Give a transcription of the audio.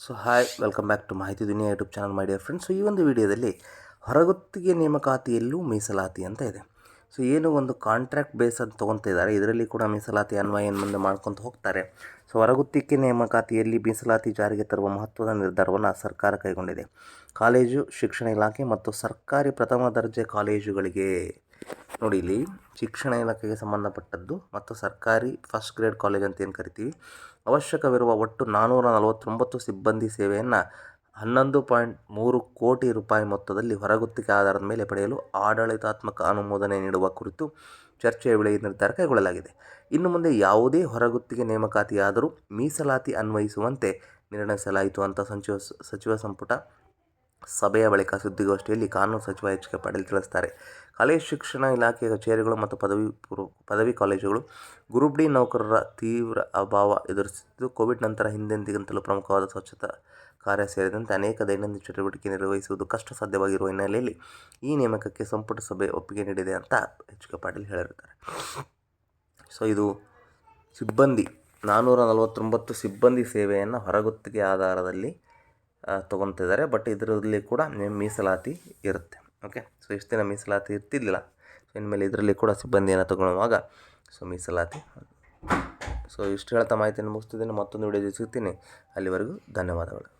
So hi welcome back to Mahiti Duniya YouTube channel ಮಾಡಿ friends so ಈ ಒಂದು ವಿಡಿಯೋದಲ್ಲಿ ಹೊರಗುತ್ತಿಗೆ ನೇಮಕಾತಿಯಲ್ಲೂ ಮೀಸಲಾತಿ ಅಂತ ಇದೆ. ಸೊ ಏನು ಒಂದು ಕಾಂಟ್ರಾಕ್ಟ್ ಬೇಸ್ ಅಂತ ತೊಗೊತಾ ಇದ್ದಾರೆ. ಇದರಲ್ಲಿ ಕೂಡ ಮೀಸಲಾತಿ ಅನ್ವಯ ಏನು ಮುಂದೆ ಮಾಡ್ಕೊತ ಹೋಗ್ತಾರೆ. ಸೊ ಹೊರಗುತ್ತಿಗೆ ನೇಮಕಾತಿಯಲ್ಲಿ ಮೀಸಲಾತಿ ಜಾರಿಗೆ ತರುವ ಮಹತ್ವದ ನಿರ್ಧಾರವನ್ನು ಸರ್ಕಾರ ಕೈಗೊಂಡಿದೆ. ಕಾಲೇಜು, ಶಿಕ್ಷಣ ಇಲಾಖೆ ಮತ್ತು ಸರ್ಕಾರಿ ಪ್ರಥಮ ದರ್ಜೆ ಕಾಲೇಜುಗಳಿಗೆ ನೋಡಿ ಇಲ್ಲಿ ಶಿಕ್ಷಣ ಇಲಾಖೆಗೆ ಸಂಬಂಧಪಟ್ಟದ್ದು ಮತ್ತು ಸರ್ಕಾರಿ ಫಸ್ಟ್ ಗ್ರೇಡ್ ಕಾಲೇಜ್ ಅಂತ ಏನು ಕರಿತೀವಿ? ಅವಶ್ಯಕವಿರುವ ಒಟ್ಟು ನಾನ್ನೂರ ನಲವತ್ತೊಂಬತ್ತು ಸಿಬ್ಬಂದಿ ಸೇವೆಯನ್ನು ಹನ್ನೊಂದು ಪಾಯಿಂಟ್ ಮೂರು ಕೋಟಿ ರೂಪಾಯಿ ಮೊತ್ತದಲ್ಲಿ ಹೊರಗುತ್ತಿಗೆ ಆಧಾರದ ಮೇಲೆ ಪಡೆಯಲು ಆಡಳಿತಾತ್ಮಕ ಅನುಮೋದನೆ ನೀಡುವ ಕುರಿತು ಚರ್ಚೆಯ ವೇಳೆ ನಿರ್ಧಾರ ಕೈಗೊಳ್ಳಲಾಗಿದೆ. ಇನ್ನು ಮುಂದೆ ಯಾವುದೇ ಹೊರಗುತ್ತಿಗೆ ನೇಮಕಾತಿಯಾದರೂ ಮೀಸಲಾತಿ ಅನ್ವಯಿಸುವಂತೆ ನಿರ್ಣಯಿಸಲಾಯಿತು ಅಂತ ಸಚಿವ ಸಚಿವ ಸಂಪುಟ ಸಭೆಯ ಬಳಿಕ ಸುದ್ದಿಗೋಷ್ಠಿಯಲ್ಲಿ ಕಾನೂನು ಸಚಿವ ಎಚ್ ಕೆ ಪಾಟೀಲ್ ತಿಳಿಸ್ತಾರೆ ಕಾಲೇಜು ಶಿಕ್ಷಣ ಇಲಾಖೆ ಕಚೇರಿಗಳು ಮತ್ತು ಪದವಿ ಪೂರ್ವ ಪದವಿ ಕಾಲೇಜುಗಳು ಗ್ರೂಪ್ ನೌಕರರ ತೀವ್ರ ಅಭಾವ ಎದುರಿಸುತ್ತಿದ್ದು, ಕೋವಿಡ್ ನಂತರ ಹಿಂದೆಂದಿಗಿಂತಲೂ ಪ್ರಮುಖವಾದ ಸ್ವಚ್ಛತಾ ಕಾರ್ಯ ಸೇರಿದಂತೆ ಅನೇಕ ದೈನಂದಿನ ಚಟುವಟಿಕೆ ನಿರ್ವಹಿಸುವುದು ಕಷ್ಟ ಸಾಧ್ಯವಾಗಿರುವ ಹಿನ್ನೆಲೆಯಲ್ಲಿ ಈ ನೇಮಕಕ್ಕೆ ಸಂಪುಟ ಸಭೆ ಒಪ್ಪಿಗೆ ನೀಡಿದೆ ಅಂತ ಎಚ್ ಕೆ ಪಾಟೀಲ್ ಹೇಳಿರುತ್ತಾರೆ. ಸೊ, ಇದು ಸಿಬ್ಬಂದಿ ನಾನ್ನೂರ ನಲವತ್ತೊಂಬತ್ತು ಸಿಬ್ಬಂದಿ ಸೇವೆಯನ್ನು ಹೊರಗುತ್ತಿಗೆ ಆಧಾರದಲ್ಲಿ ತೊಗೊತಿದ್ದಾರೆ. ಬಟ್ ಇದರಲ್ಲಿ ಕೂಡ ಮೀಸಲಾತಿ ಇರುತ್ತೆ. ಓಕೆ ಸೊ ಇಷ್ಟು ದಿನ ಮೀಸಲಾತಿ ಇರ್ತಿದ್ದಿಲ್ಲ ಸೊ ಇನ್ಮೇಲೆ ಇದರಲ್ಲಿ ಕೂಡ ಸಿಬ್ಬಂದಿಯನ್ನು ತೊಗೊಳ್ಳುವಾಗ ಸೊ ಮೀಸಲಾತಿ. ಸೊ ಇಷ್ಟು ಹೇಳ್ತಾ ಮಾಹಿತಿಯನ್ನು ಮುಗಿಸ್ತಿದ್ದೀನಿ. ಮತ್ತೊಂದು ವಿಡಿಯೋ ಸಿಗ್ತೀನಿ. ಅಲ್ಲಿವರೆಗೂ ಧನ್ಯವಾದಗಳು.